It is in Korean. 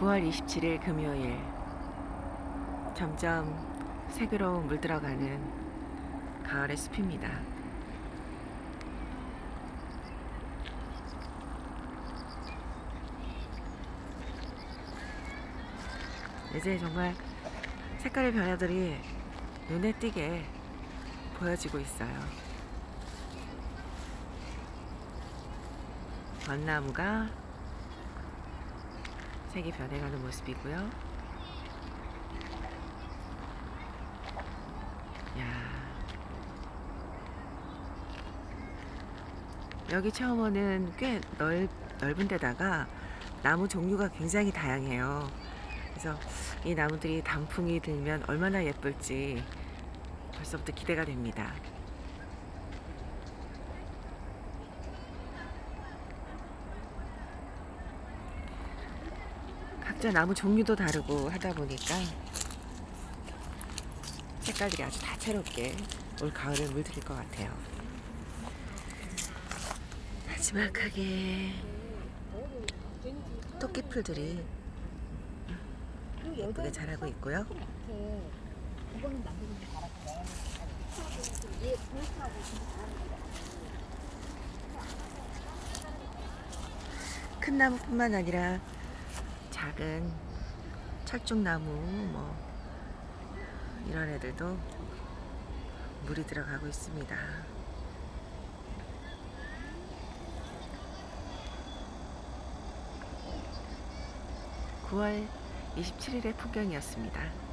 9월 27일 금요일 점점 색으로 물들어가는 가을의 숲입니다. 이제 정말 색깔의 변화들이 눈에 띄게 보여지고 있어요. 벚나무가 색이 변해가는 모습이고요. 야. 여기 오는 꽤 넓, 넓은 데다가 나무 종류가 굉장히 다양해요. 그래서 이 나무들이 단풍이 들면 얼마나 예쁠지 벌써부터 기대가 됩니다. 각자 나무 종류도 다르고 하다 보니까 색깔들이 아주 다채롭게 올 가을을 물들일 것 같아요. 마지막하게 토끼풀들이 예쁘게 자라고 있고요. 큰 나무뿐만 아니라 작은 철쭉나무 뭐 이런 애들도 물이 들어가고 있습니다. 9월 27일의 풍경이었습니다.